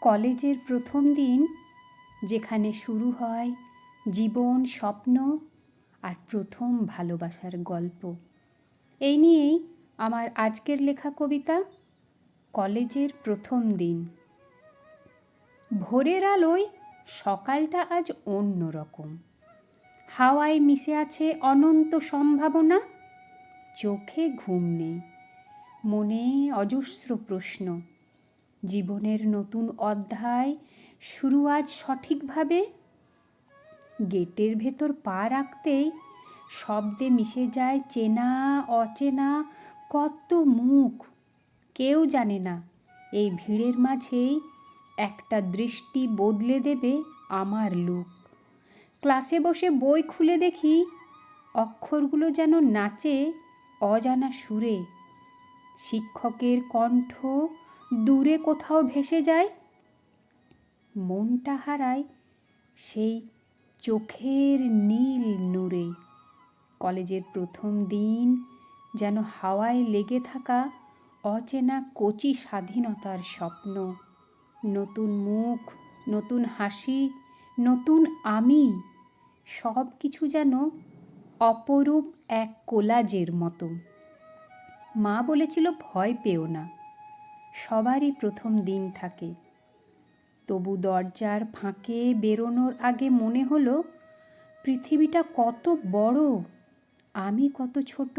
কলেজের প্রথম দিন, যেখানে শুরু হয় জীবন, স্বপ্ন আর প্রথম ভালোবাসার গল্প। এই নিয়েই আমার আজকের লেখা কবিতা কলেজের প্রথম দিন। ভোরের আলোয় সকালটা আজ অন্য রকম। হাওয়ায় মিশে আছে অনন্ত সম্ভাবনা, চোখে ঘুম নেই। মনে অজস্র প্রশ্ন জীবনের নতুন অধ্যায় শুরু আজ সঠিকভাবে? গেটের ভেতর পা রাখতেই শব্দে মিশে যায় চেনা, অচেনা, কত মুখ? কেউ জানে না। এই ভিড়ের মাঝেই একটা দৃষ্টি বদলে দেবে আমার লুক। ক্লাসে বসে বই খুলে দেখি, অক্ষরগুলো যেন নাচে অজানা সুরে। শিক্ষকের কণ্ঠ দূরে কোথাও ভেসে যায়। মনটা হারায় সেই চোখের নীল নূরে। কলেজের প্রথম দিন যেন হাওয়ায় লেগে থাকা অচেনা কচি স্বাধীনতার স্বপ্ন। নতুন মুখ, নতুন হাসি, নতুন আমি সব কিছু যেন অপরূপ এক কোলাজের মতো। মা বলেছিল, ভয় পেও না। সবারই প্রথম দিন থাকে। তবু দরজার ফাঁকে বেরোনোর আগে মনে হলো, পৃথিবীটা কত বড়, আমি কত ছোট।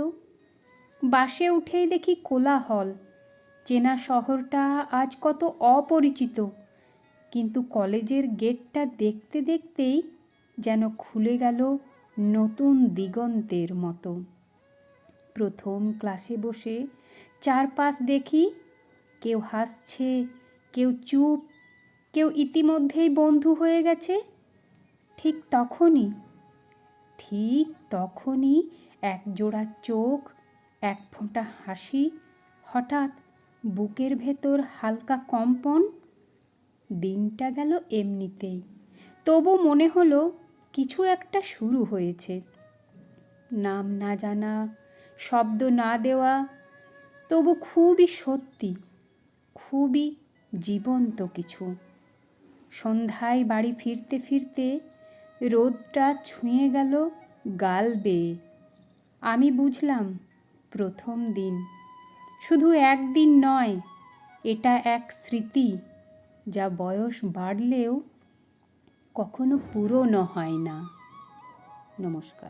বাসে উঠেই দেখি কোলাহল, চেনা শহরটা আজ কত অপরিচিত, কিন্তু কলেজের গেটটা দেখতে দেখতেই যেন খুলে গেল নতুন দিগন্তের মতো। প্রথম ক্লাসে বসে চারপাশ দেখি কেউ হাসছে, কেউ চুপ, কেউ ইতিমধ্যেই বন্ধু হয়ে গেছে। ঠিক তখনই ঠিক তখনই এক জোড়া চোখ, এক ফোঁটা হাসি, হঠাৎ বুকের ভেতর হালকা কম্পন। দিনটা গেল এমনিতেই। তবু মনে হলো কিছু একটা শুরু হয়েছে। নাম না জানা, শব্দ না দেওয়া, তবু খুবই সত্যি। খুবই জীবন্ত কিছু। সন্ধ্যায় বাড়ি ফিরতে ফিরতে রোদটা ছুঁয়ে গেল গাল বেয়ে। আমি বুঝলাম, প্রথম দিন। শুধু একদিন নয়, এটা এক স্মৃতি যা বয়স বাড়লেও কখনো পুরনো হয় না। নমস্কার।